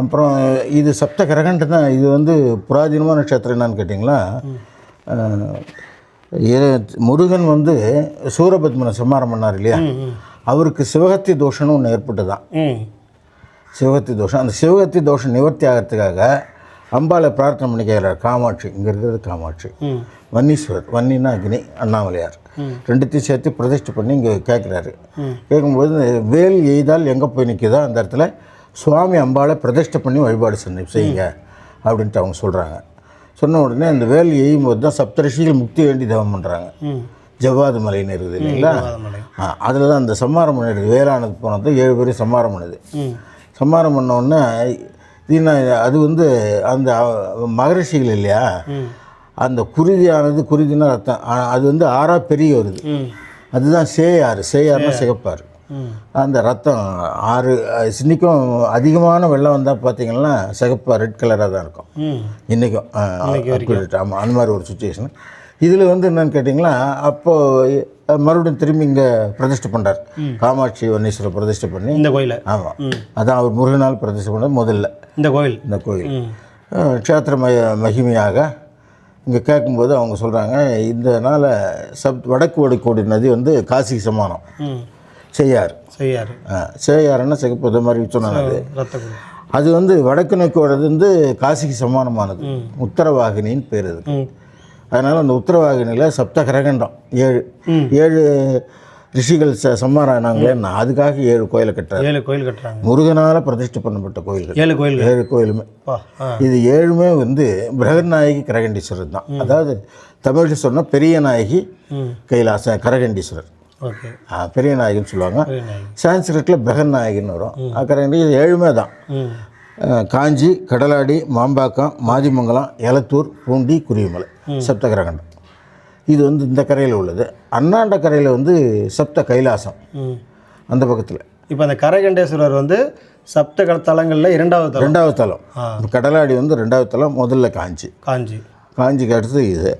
அப்புறம் இது சப்த கரகண்டு தான். இது வந்து புராதனமான நட்சத்திரம் என்னன்னு கேட்டிங்களா? முருகன் வந்து சூரபத்மனை சம்மாரம் பண்ணார் இல்லையா? அவருக்கு சிவகத்தி தோஷம்னு ஒன்று ஏற்பட்டு தான் சிவகத்தி தோஷம். அந்த சிவகத்தி தோஷம் நிவர்த்தி ஆகிறதுக்காக அம்பாளை பிரார்த்தனை பண்ணி கேட்குறாரு காமாட்சி. இங்கே இருக்கிறது காமாட்சி. வன்னீஸ்வரர். வன்னின்னா அக்னி அண்ணாமலையார். ரெண்டுத்தையும் சேர்த்து பிரதிஷ்டை பண்ணி இங்கே கேட்குறாரு கேட்கும்போது வேல் எய்தால் எங்கே போய் நிற்குதோ அந்த இடத்துல சுவாமி அம்பாளை பிரதிஷ்டை பண்ணி வழிபாடு செஞ்சு செய்யுங்க அப்படின்ட்டு அவங்க சொல்கிறாங்க சொன்ன உடனே அந்த வேல் எய்யும் போது தான் சப்தரிஷிகள் முக்தி வேண்டி தவம் பண்ணுறாங்க ஜவ்வாது மலைன்னு இருக்குது இல்லைங்களா. அதில் தான் அந்த சம்மாரம் பண்ணிடுது வேளாணது போனது ஏழு பேரும் சம்மாரம் பண்ணுது. சம்மாரம் பண்ண உடனே இது அது வந்து அந்த மகரிஷிகள் இல்லையா? அந்த குருதியானது குருதினா ரத்தம். அது வந்து ஆறா பெரிய வருது அதுதான் சேயாறு. சேயாறுனா சிகப்பாறு. ம் அந்த ரத்தம் ஆறு அஹ், இன்னைக்கும் அதிகமான வெள்ளம் வந்தால் பார்த்தீங்கன்னா சிகப்பாக ரெட் கலராக தான் இருக்கும். இன்றைக்கும் ஆமாம் அந்த மாதிரி ஒரு சுச்சுவேஷன் இதில் வந்து என்னன்னு கேட்டிங்களா அப்போது மறுபடியும் திரும்பி இங்கே பிரதிஷ்டை பண்ணுறார் காமாட்சி வன்னீஸ்வரர் பிரதிஷ்டை பண்ணி. இந்த கோயிலை ஆமாம் அதான் அவர் முருகனால் பிரதிஷ்டை பண்ணது முதல்ல. இந்த கோவில் இந்த கோயில். க்ஷேத்திர மய மகிமையாக இங்கே கேட்கும்போது அவங்க சொல்கிறாங்க இந்த நாள் சப் வடக்கு வடக்கோடி நதி வந்து காசிக்கு சமானம். செய்யார். செய்யாரு. செய்யாருன்னா சிகப்பு மாதிரி சொன்னாங்க அது. வந்து வடக்கு நோக்கி வர்றது வந்து காசிக்கு சமானமானது. உத்தரவாகினின்னு பேர் அது அதனால் அந்த உத்தரவாகினியில் சப்த கிரகண்டம் ஏழு ஏழு ரிஷிகள் ச சம்மாரானாங்களே நான் அதுக்காக ஏழு கோயிலை கட்டுறாரு. ஏழு கோயில் கட்டுறாங்க. முருகனால் பிரதிஷ்டை பண்ணப்பட்ட கோயில்கள். ஏழு கோயில்கள். ஏழு கோயிலுமே. இது ஏழுமே வந்து பிரகநாயகி கரகண்டீஸ்வரர் தான். அதாவது தமிழில் சொன்னால் பெரிய நாயகி கைலாச கரகண்டீஸ்வரர். பெரிய நாயகின்னு சொல்லுவாங்க. சான்ஸ்கிரிட்டில் பிரகன் நாயகின்னு வரும். கரகண்டி இது ஏழுமே தான். காஞ்சி கடலாடி மாம்பாக்கம் மாதிமங்கலம் எலத்தூர் பூண்டி குருவிமலை சப்த கிரகண்டம் இது வந்து இந்த கரையில் உள்ளது. அண்ணாண்ட கரையில் வந்து சப்த கைலாசம். அந்த பக்கத்தில். இப்போ அந்த கரகண்டேஸ்வரர் வந்து சப்த தலங்கள்ல இரண்டாவது தலம். ரெண்டாவது தலம். கடலாடி வந்து ரெண்டாவது தலம் முதல்ல காஞ்சி. காஞ்சி. காஞ்சிக்கு அடுத்து இது.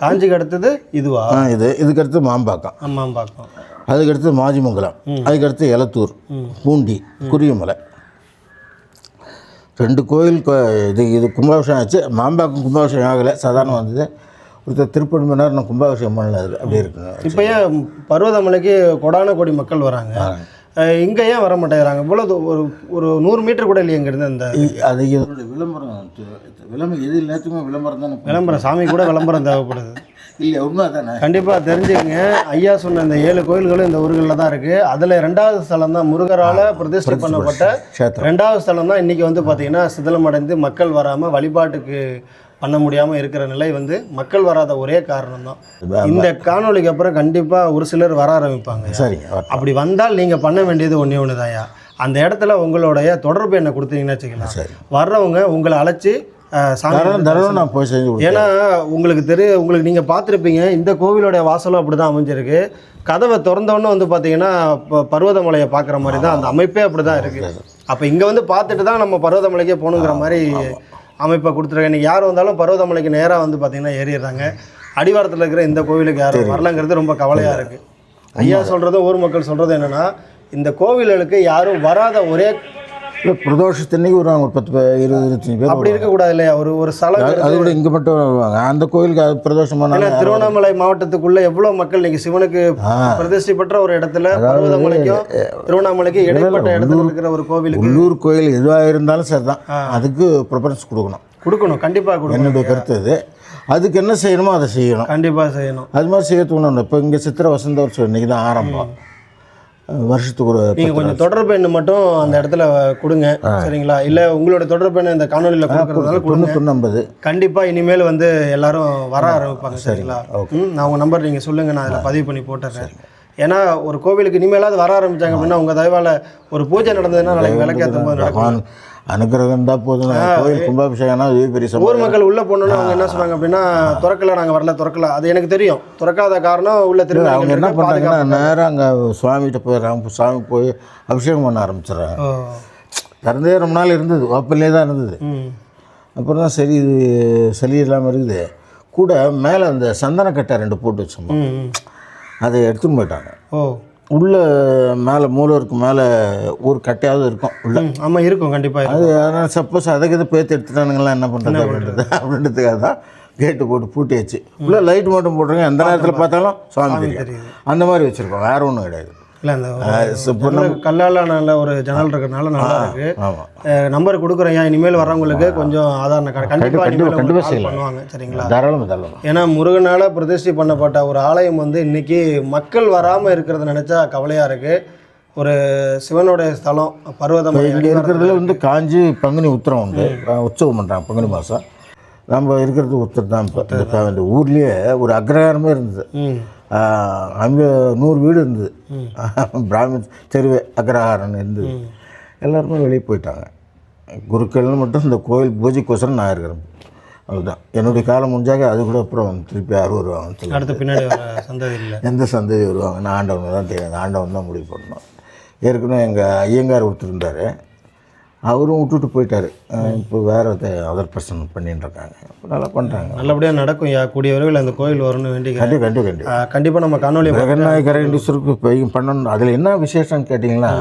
காஞ்சிக்கு அடுத்தது இதுவா? இது இதுக்கடுத்து மாம்பாக்கம். ஆமாம் பார்க்கணும் அதுக்கடுத்து மாதிமங்கலம் அதுக்கடுத்து எலத்தூர் பூண்டி குருவிமலை. ரெண்டு கோயில் இது இது கும்பாபிஷேகம் ஆச்சு. மாம்பாக்கம் கும்பாபிஷேகம் ஆகலை. சாதாரண வந்தது. ஒருத்தர் திருப்பதி மணி நான் கும்பாபிஷேகம் பண்ணல. அதுக்கு அப்படி இருக்குங்க. இப்போ ஏன் பருவதமலைக்கு கொடான கோடி மக்கள் வராங்க. இங்க ஏன் வர மாட்டேங்கிறாங்க? இவ்வளோ ஒரு ஒரு நூறு மீட்டர் கூட இல்லையா இங்கிருந்து அந்த அது விளம்பரம் விளம்பரம் எது எல்லாத்துக்குமே விளம்பரம் தானே விளம்பரம் சாமி கூட விளம்பரம் தேவைப்படுது. இல்லை உண்மை தானே? கண்டிப்பாக தெரிஞ்சுக்கங்க. ஐயா சொன்ன இந்த ஏழு கோயில்களும் இந்த ஊர்களில் தான் இருக்குது அதில் ரெண்டாவது ஸ்தலம் தான் முருகரால் பிரதிஷ்டை பண்ணப்பட்ட ரெண்டாவது ஸ்தலம் தான் இன்றைக்கி வந்து பார்த்திங்கன்னா சிதிலமடைந்து மக்கள் வராமல் வழிபாட்டுக்கு பண்ண முடியாமல் இருக்கிற நிலை வந்து மக்கள் வராத ஒரே காரணம் தான் இந்த காணொளிக்கு அப்புறம் கண்டிப்பாக ஒரு சிலர் வர ஆரம்பிப்பாங்க. சரிங்க. அப்படி வந்தால் நீங்கள் பண்ண வேண்டியது ஒன்றே ஒன்று தான்யா அந்த இடத்துல உங்களுடைய தொடர்பு எண்ணை கொடுத்தீங்கன்னு வச்சுக்கலாம். சரி. வர்றவங்க உங்களை அழைச்சி நான் போய் செஞ்சு ஏன்னா உங்களுக்கு தெரிய உங்களுக்கு நீங்கள் பார்த்துருப்பீங்க இந்த கோவிலோடைய வாசலும் அப்படி தான் அமைஞ்சிருக்கு. கதவை திறந்தோன்னே வந்து பார்த்தீங்கன்னா பர்வதமலையை பார்க்குற மாதிரி தான் அந்த அமைப்பே அப்படி தான் இருக்குது அப்போ இங்கே வந்து பார்த்துட்டு தான் நம்ம பர்வதமலைக்கே போகணுங்கிற மாதிரி அமைப்பை கொடுத்துருக்காங்க. இன்றைக்கி யார் வந்தாலும் பர்வதமலைக்கு நேராக வந்து பார்த்தீங்கன்னா ஏறிடுறாங்க. அடிவாரத்தில் இருக்கிற இந்த கோவிலுக்கு யாரும் வரலங்கிறது ரொம்ப கவலையாக இருக்குது ஐயா சொல்கிறதும் ஊர் மக்கள் சொல்கிறது என்னென்னா இந்த கோவில்களுக்கு யாரும் வராத ஒரே இல்லை பிரதோஷத்தன்னைக்கு ஒரு பத்து பேர் இருபது இருபத்தஞ்சி பேர் அப்படி இருக்கக்கூடாது இல்லையா ஒரு ஒரு வருவாங்க. அதை விட இங்கே மட்டும் வருவாங்க. அந்த கோயிலுக்கு அது பிரதோஷமான திருவண்ணாமலை மாவட்டத்துக்குள்ள எவ்வளவு மக்கள் இன்னைக்கு சிவனுக்கு பிரதிஷ்டை பெற்ற ஒரு இடத்துல பர்வதமலைக்கும் திருவண்ணாமலைக்கும் இடைப்பட்ட இடத்துல இருக்கிற ஒரு கோவிலுக்கு உள்ளூர் கோயில் எதுவாக இருந்தாலும் சரி தான் அதுக்கு ப்ரிஃபரன்ஸ் கொடுக்கணும். கொடுக்கணும் கண்டிப்பா கொடுக்கணும். என்னுடைய கருத்து அது. அதுக்கு என்ன செய்யணுமோ அதை செய்யணும். கண்டிப்பா செய்யணும். அது மாதிரி செய்ய தோணணும் இப்போ இங்கே சித்திரை வசந்த வருஷம் இன்றைக்கி தான் ஆரம்பம் வருஷத்துக்கு ஒரு நீங்க கொஞ்சம் தொடர்பு எண்ணு மட்டும் அந்த இடத்துல கொடுங்க சரிங்களா? இல்ல உங்களோட தொடர்பு எண்ணு இந்த காணொலியில கொடுக்கறதுனால கொடுங்க. தொண்ணூத்தொன்று ஐம்பது கண்டிப்பா இனிமேல் வந்து எல்லாரும் வர ஆரம்பிப்பாங்க சரிங்களா? நான் உங்க நம்பர் நீங்க சொல்லுங்க நான் அதில் பதிவு பண்ணி போட்டுறேன். ஏன்னா ஒரு கோவிலுக்கு இனிமேலாவது வர ஆரம்பிச்சாங்க அப்படின்னா உங்க தயவால ஒரு பூஜை நடந்ததுன்னா நாளைக்கு விளக்கேற்றும் போது நடக்கும். அனுகிரகம் தான் போதும் கோயில் கும்பாபிஷேகம்னா இது பெரிய ஊர் மக்கள் உள்ள போனோன்னு அவங்க என்ன சொன்னாங்க அப்படின்னா திறக்கல நாங்க வரல திறக்கல. அது எனக்கு தெரியும். திறக்காத காரணம் உள்ள திரும்ப அவங்க என்ன பண்ணுறாங்கன்னா நேராக அங்கே சுவாமிகிட்ட போயிடுறாங்க சுவாமி போய் அபிஷேகம் பண்ண ஆரம்பிச்சிடுறாங்க. திறந்தே ரொம்ப நாள் இருந்தது ஓப்பன்லேயே தான் இருந்தது. அப்புறம் தான் சரி இது சளி இல்லாமல் இருக்குது. கூட மேலே அந்த சந்தனக்கட்டை ரெண்டு போட்டு வச்சோம். அதை எடுத்துன்னு போயிட்டாங்க. ஓ. உள்ள மேலே மூலருக்கு மேலே ஒரு கட்டையாவது இருக்கும் உள்ள. ம், ஆமா இருக்கும் கண்டிப்பா இருக்கும். அது அதனால் சப்போஸ் அதுக்கு இது பேத்து எடுத்துட்டானுங்களா என்ன பண்ணுறது அப்படின்றது. அப்படின்றதுக்காக தான் கேட்டு போட்டு பூட்டியாச்சு. உள்ள லைட் மட்டும் போட்டுருங்க. எந்த நேரத்தில் பார்த்தாலும் சுவாமி தெரியும். அந்த மாதிரி வச்சுருக்கோம். வேறு ஒன்றும் கிடையாது. இல்ல அந்த சு- ஜன்னல் கல்லால நல்ல ஒரு ஜன்னல் இருக்கிறதுனால நல்லா இருக்கு. நம்பர் கொடுக்குறேன். ஏன்? இனிமேல் வர்றவங்களுக்கு கொஞ்சம் ஆதார கார்டு கண்டிப்பா கண்டிப்பா, இனிமேல் கண்டிப்பா உங்களுக்கு call செய்யலாம். பண்ணுவாங்க சரிங்களா? தாராளமாக தாராளமாக ஏன்னா முருகனால பிரதிஷ்டை பண்ணப்பட்ட ஒரு ஆலயம் வந்து இன்னைக்கு மக்கள் வராம இருக்கிறத நினைச்சா கவலையா இருக்கு. ஒரு சிவனுடைய ஸ்தலம் பர்வதமலை இங்கே இருக்கிறதுல வந்து காஞ்சி பங்குனி உத்திரம் உண்டு. உற்சவம் பண்ணுறாங்க பங்குனி மாதம் நம்ம இருக்கிறது உத்திரம் தான் இப்போ ஊர்லேயே ஒரு அக்ரஹாரமே இருந்தது. ம். அங்கே நூறு வீடு இருந்தது. பிராமின் தெருவே அக்ரஹாரம்னு இருந்தது. எல்லாருமே வெளியே போயிட்டாங்க. குருக்கள்னு மட்டும் இந்த கோயில் பூஜைக்கோசரம் நான் இருக்கிறேன். அதுதான் என்னுடைய காலம் முடிஞ்சாக அது கூட அப்புறம் திருப்பி யாரும் வருவாங்கன்னு சொல்லி அடுத்து பின்னாடி எந்த சந்ததி வருவாங்க. நான் ஆண்டவனை தான் தெரியும். ஆண்டவன் தான் முடிவு பண்ணணும். ஏற்கனவே எங்கள் ஐயங்கார் ஒருத்தர் இருந்தார். அவரும் விட்டுட்டு போயிட்டார். இப்போ வேறு அதர் பர்சன் பண்ணிட்டு இருக்காங்க இப்போ நல்லா பண்ணுறாங்க நல்லபடியா நடக்கும் யா கூடிய விரைவில் அந்த கோயில் வரும்னு வேண்டிக்கிறேன். கண்டிப்பாக கண்டிப்பாக கண்டிப்பாக ஆஹ் கண்டிப்பா நம்ம காணொலி ஜெகநாயக கரண்டீஸ்வருக்கு இப்போ பண்ணணும். அதில் என்ன விசேஷம்னு கேட்டிங்கன்னா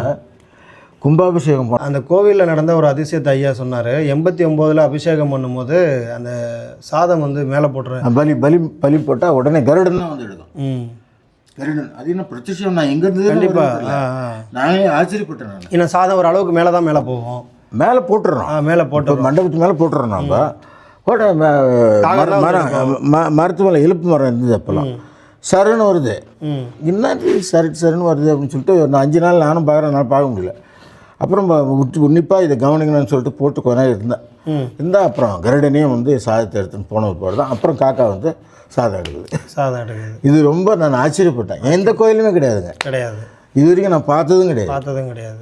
கும்பாபிஷேகம் அந்த கோவிலில் நடந்த ஒரு அதிசயத்தை ஐயா சொன்னார். எண்பத்தி ஒம்போதில் அபிஷேகம் பண்ணும்போது அந்த சாதம் வந்து மேலே போட்டுரு பலி பலி பலி போட்டால் உடனே கருடன் தான் வந்து எடுக்கும் ம் கருடன் அது என்ன பிரத்யட்சம் நான் எங்கேருந்து கண்டிப்பாக நானே ஆச்சரியப்பட்டேன் நான். ஏன்னா சாதம் ஒரு அளவுக்கு மேலே தான் மேலே போகும். மேலே போட்டுடுறோம் ஆ மேலே போட்டு மண்டபத்து மேலே போட்டுறோம் நம்ம போட்ட மரம் ம- மரத்து மேலே இழுப்பு மரம் இருந்தது அப்போல்லாம். சருன்னு வருது. ம். என்ன இது சரி சருன்னு வருது அப்படின்னு சொல்லிட்டு நான் அஞ்சு நாள் நானும் பார்க்குறேன் பார்க்க முடியல. அப்புறம் உற்று உன்னிப்பாக இதை கவனிக்கணும்னு சொல்லிட்டு போட்டு கொஞ்ச நேரம் இருந்தேன் இருந்தால் அப்புறம் கருடனையும் வந்து சாதத்தை எடுத்துன்னு போன போகிறது தான் அப்புறம் காக்கா வந்து சாதம் எடுக்குது. சாதம் எடுக்குது. இது ரொம்ப நான் ஆச்சரியப்பட்டேன். எந்த கோயிலுமே கிடையாதுங்க. கிடையாது. இது வரைக்கும் நான் பார்த்ததும் கிடையாது. பார்த்ததும் கிடையாது.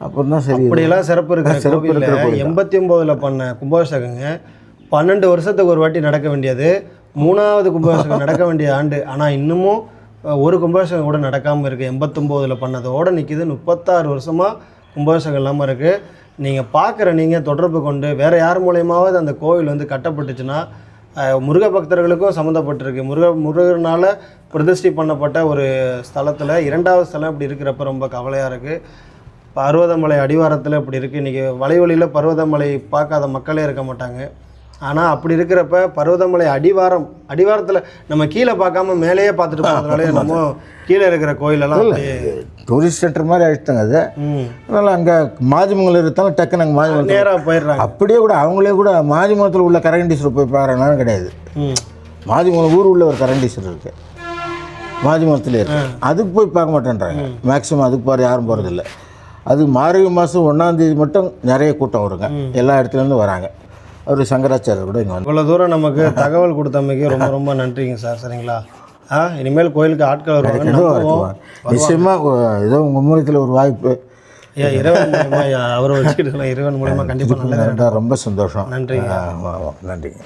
அப்புறம் தான் சரி அப்படியெல்லாம் சிறப்பு இருக்கிற சிறப்பு இருக்கிற தான். எண்பத்தி ஒம்போதில் பண்ண கும்பாபிஷேகங்க பன்னெண்டு வருஷத்துக்கு ஒரு வாட்டி நடக்க வேண்டியது. மூணாவது கும்பாபிஷேகம் நடக்க வேண்டிய ஆண்டு. ஆனால் இன்னமும் ஒரு கும்பாபிஷேகம் கூட நடக்காமல் இருக்குது எண்பத்தொம்போதில் பண்ணதோட நிற்கிது முப்பத்தாறு வருஷமாக கும்பாபிஷேகம் இல்லாமல் இருக்குது நீங்கள் பார்க்குற நீங்கள் தொடர்பு கொண்டு வேறு யார் மூலியமாவது அந்த கோவில் வந்து கட்டப்பட்டுச்சுன்னா முருக பக்தர்களுக்கும் சம்மந்தப்பட்டிருக்கு. முருக முருகனால் பிரதிஷ்டை பண்ணப்பட்ட ஒரு ஸ்தலத்தில் இரண்டாவது ஸ்தலம் இப்படி இருக்கிறப்ப ரொம்ப கவலையாக இருக்குது பர்வதமலை அடிவாரத்தில் இப்படி இருக்குது இன்றைக்கி வலைவழியில் பர்வதமலை பார்க்காத மக்களே இருக்க மாட்டாங்க. ஆனால் அப்படி இருக்கிறப்ப பர்வதமலை அடிவாரம் அடிவாரத்தில் நம்ம கீழே பார்க்காம மேலேயே பார்த்துட்டு போகிறதுனாலே நம்ம கீழே இருக்கிற கோயிலெல்லாம் டூரிஸ்ட் சென்டர் மாதிரி ஆகிட்டாங்க அது. அதனால் அங்கே மாதிமங்கலம் இருந்தாலும் டக்குன்னு அங்கே மாதிமங்கலம் நேராக போயிடுறாங்க. அப்படியே கூட அவங்களே கூட மாதிமங்கலத்தில் உள்ள கரண்டீஸ்வரர் போய் பார்க்குறாங்கன்னு கிடையாது. மாதிமங்கலம் ஊர் உள்ள ஒரு கரண்டீஸ்வரர் இருக்கு. மாதிமங்கலத்தில் இருக்கு. அதுக்கு போய் பார்க்க மாட்டேன்றாங்க. மேக்ஸிமம் அதுக்கு பாரு யாரும் போகிறதில்ல அது மார்கழி மாதம் ஒன்றாந்தேதி மட்டும் நிறைய கூட்டம் வருங்க. எல்லா இடத்துலேருந்து வராங்க. அவர் சங்கராச்சாரியர் கூட இங்கே வந்து இவ்வளோ தூரம் நமக்கு தகவல் கொடுத்தமைக்கு ரொம்ப ரொம்ப நன்றிங்க சார் சரிங்களா? ஆ இனிமேல் கோயிலுக்கு ஆட்கள் வருவாங்க. நிச்சயமாக ஏதோ உங்கள் மூலத்தில் ஒரு வாய்ப்பு. இறைவன் மூலியமா அவரை வச்சுக்கிட்டு இறைவன் மூலியமா கண்டிப்பாக திருப்பி ரொம்ப சந்தோஷம். நன்றிங்க. ஆ, ஆமா, ஆமா, நன்றிங்க.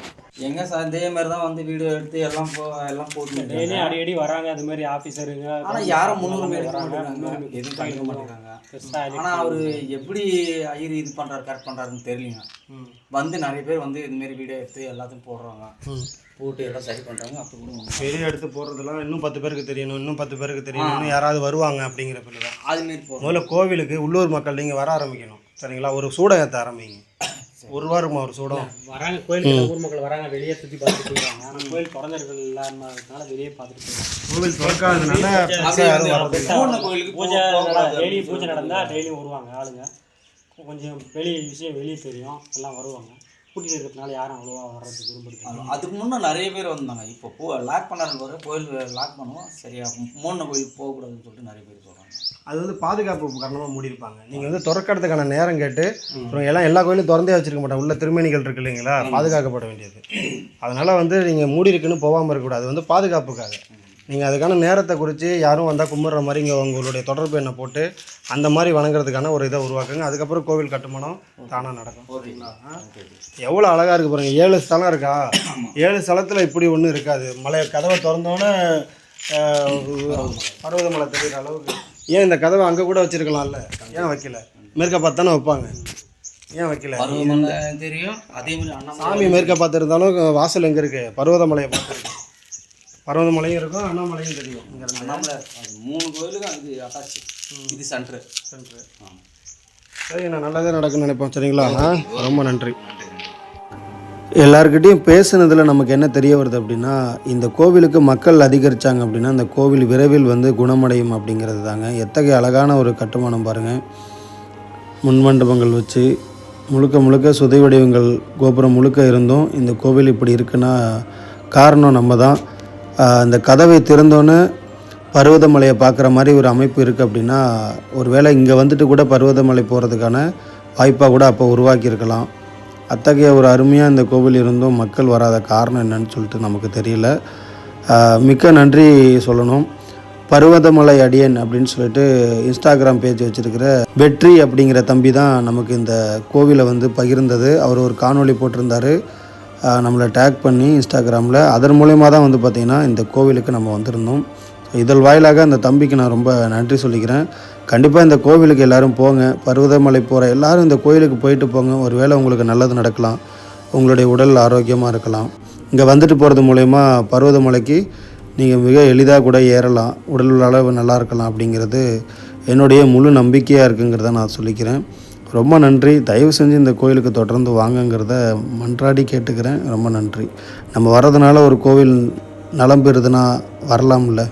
எங்க சார் இதே மாதிரி தான் வந்து வீடியோ எடுத்து எல்லாம் போ எல்லாம் போட்டு டெய்லி அடிக்கடி வராங்க. அது மாதிரி ஆஃபீஸருங்க ஆனா யாரும் முன்னுரிமை எடுக்க மாட்டேங்கிறாங்க. எதுவும் கண்டுக்க மாட்டேங்கிறாங்க. ஆனா அவரு எப்படி ஐயர் இது பண்றாரு கரெக்ட் பண்றாருன்னு தெரியலங்க. வந்து நிறைய பேர் வந்து இது மாதிரி வீடியோ எடுத்து எல்லாத்தையும் போடுறாங்க. போட்டு எல்லாம் சரி பண்றாங்க அப்படி வெளியே எடுத்து போடுறதெல்லாம் இன்னும் பத்து பேருக்கு தெரியணும் இன்னும் பத்து பேருக்கு தெரியணும் இன்னும் யாராவது வருவாங்க அப்படிங்கிற பேர் தான் அது மாரி போடுறோம் முதல்ல கோவிலுக்கு உள்ளூர் மக்கள் நீங்கள் வர ஆரம்பிக்கணும். சரிங்களா? ஒரு சூடம் ஏற்ற ஆரம்பிங்க. ஒரு இருக்குமா ஒரு சூடம். வராங்க கோயிலுக்கு ஊர் மக்கள் வராங்க வெளியே சுற்றி பார்த்துட்டு போயிடுவாங்க. ஆனால் கோயில் திறந்திருக்கிறது இல்லாதனால வெளியே பார்த்துட்டு போயிடுவாங்க. கோவில் திறக்காததுனால கோயிலுக்கு பூஜை டெய்லி பூஜை நடந்தால் டெய்லியும் வருவாங்க ஆளுங்க. கொஞ்சம் வெளியே விஷயம் வெளியே தெரியும் எல்லாம் வருவாங்க. கூட்டிகிட்டு இருக்கிறதுனால யாரும் அவ்வளோவா வர்றதுக்கு விரும்புறது அதுக்கு முன்னே நிறைய பேர் வந்தாங்க. இப்போ போ லாக் பண்ணாரு பாரு கோயில் லாக் பண்ணுவோம் சரியா மூணு கோயிலுக்கு போகக்கூடாதுன்னு சொல்லிட்டு நிறைய பேர் சொல்கிறாங்க அது வந்து பாதுகாப்பு காரணமாக மூடியிருப்பாங்க. நீங்கள் வந்து திறக்கிறதுக்கான நேரம் கேட்டு அப்புறம் எல்லாம் எல்லா கோயிலும் திறந்தே வச்சிருக்க மாட்டாங்க. உள்ள திருமணிகள் இருக்கு இல்லைங்களா? பாதுகாக்கப்பட வேண்டியது. அதனால் வந்து நீங்கள் மூடி இருக்குன்னு போகாமல் இருக்கக்கூடாது அது வந்து பாதுகாப்புக்காக. நீங்கள் அதுக்கான நேரத்தை குறித்து யாரும் வந்தால் கும்பிட்ற மாதிரி இங்கே உங்களுடைய தொடர்பு எண்ணை போட்டு அந்த மாதிரி வணங்குறதுக்கான ஒரு இதை உருவாக்குங்க. அதுக்கப்புறம் கோவில் கட்டுமானம் தானாக நடக்கும். எவ்வளோ அழகாக இருக்கு பாருங்க. ஏழு ஸ்தலம் இருக்கா? ஏழு ஸ்தலத்தில் இப்படி ஒன்றும் இருக்காது. மலை கதவை திறந்தோன்னே பர்வதமலை தெரியுற அளவுக்கு. ஏன் இந்த கதவை அங்கே கூட வச்சிருக்கலாம்ல? ஏன் வைக்கல? மேற்க பார்த்து தானே வைப்பாங்க. ஏன் வைக்கல? தெரியும். அதே மாதிரி சாமி மேற்க பார்த்துருந்தாலும் வாசல் எங்கே இருக்கு? பர்வதமலையை பார்த்துருக்கு பர்வதமலையும் இருக்கும் அண்ணாமலையும் தெரியும். இங்கே அண்ணாமலை மூணு கோயிலுக்கும் இது அட்டாச் இது சென்ட்ரு சென்று சரி நான் நல்லதே நடக்கும்னு நினைப்போம். சரிங்களா? ரொம்ப நன்றி. எல்லாருக்கிட்டையும் பேசுனதில் நமக்கு என்ன தெரிய வருது அப்படின்னா இந்த கோவிலுக்கு மக்கள் அதிகரித்தாங்க அப்படின்னா இந்த கோவில் விரைவில் வந்து குணமடையும் அப்படிங்கிறது தாங்க. எத்தகைய அழகான ஒரு கட்டுமானம் பாருங்கள் முன்மண்டபங்கள் வச்சு முழுக்க முழுக்க சுதை வடிவங்கள் கோபுரம் முழுக்க இருந்தும் இந்த கோவில் இப்படி இருக்குன்னா காரணம் நம்ம தான். இந்த கதவை திறந்தோன்னு பருவதமலையை பார்க்குற மாதிரி ஒரு அமைப்பு இருக்குது அப்படின்னா ஒருவேளை இங்கே வந்துட்டு கூட பருவதமலை போகிறதுக்கான வாய்ப்பாக கூட அப்போ உருவாக்கியிருக்கலாம். அத்தகைய ஒரு அருமையாக இந்த கோவில் இருந்தும் மக்கள் வராத காரணம் என்னன்னு சொல்லிட்டு நமக்கு தெரியல. மிக்க நன்றி சொல்லணும். பருவதமலை அடியன் அப்படின்னு சொல்லிட்டு இன்ஸ்டாகிராம் பேஜ் வச்சுருக்கிற வெற்றி அப்படிங்கிற தம்பி தான் நமக்கு இந்த கோவிலை வந்து பகிர்ந்தது. அவர் ஒரு காணொளி போட்டிருந்தாரு. நம்மளை டேக் பண்ணி இன்ஸ்டாகிராமில். அதன் மூலயமா தான் வந்து பார்த்திங்கன்னா இந்த கோவிலுக்கு நம்ம வந்திருந்தோம். இதழ் வாயிலாக அந்த தம்பிக்கு நான் ரொம்ப நன்றி சொல்லிக்கிறேன். கண்டிப்பாக இந்த கோவிலுக்கு எல்லாரும் போங்க. பர்வதமலை போகிற எல்லாரும் இந்த கோயிலுக்கு போயிட்டு போங்க. ஒருவேளை உங்களுக்கு நல்லது நடக்கலாம். உங்களுடைய உடல் ஆரோக்கியமாக இருக்கலாம். இங்கே வந்துட்டு போகிறது மூலயமா பர்வதமலைக்கு நீங்கள் மிக எளிதாக கூட ஏறலாம். உடல் அளவு நல்லா இருக்கலாம் அப்படிங்கிறது என்னுடைய முழு நம்பிக்கையாக இருக்குங்கிறத நான் சொல்லிக்கிறேன். ரொம்ப நன்றி. தயவு செஞ்சு இந்த கோயிலுக்கு தொடர்ந்து வாங்கங்கிறத மன்றாடி கேட்டுக்கிறேன். ரொம்ப நன்றி. நம்ம வர்றதுனால ஒரு கோவில் நலம் பெறுதுன்னா வரலாம்ல.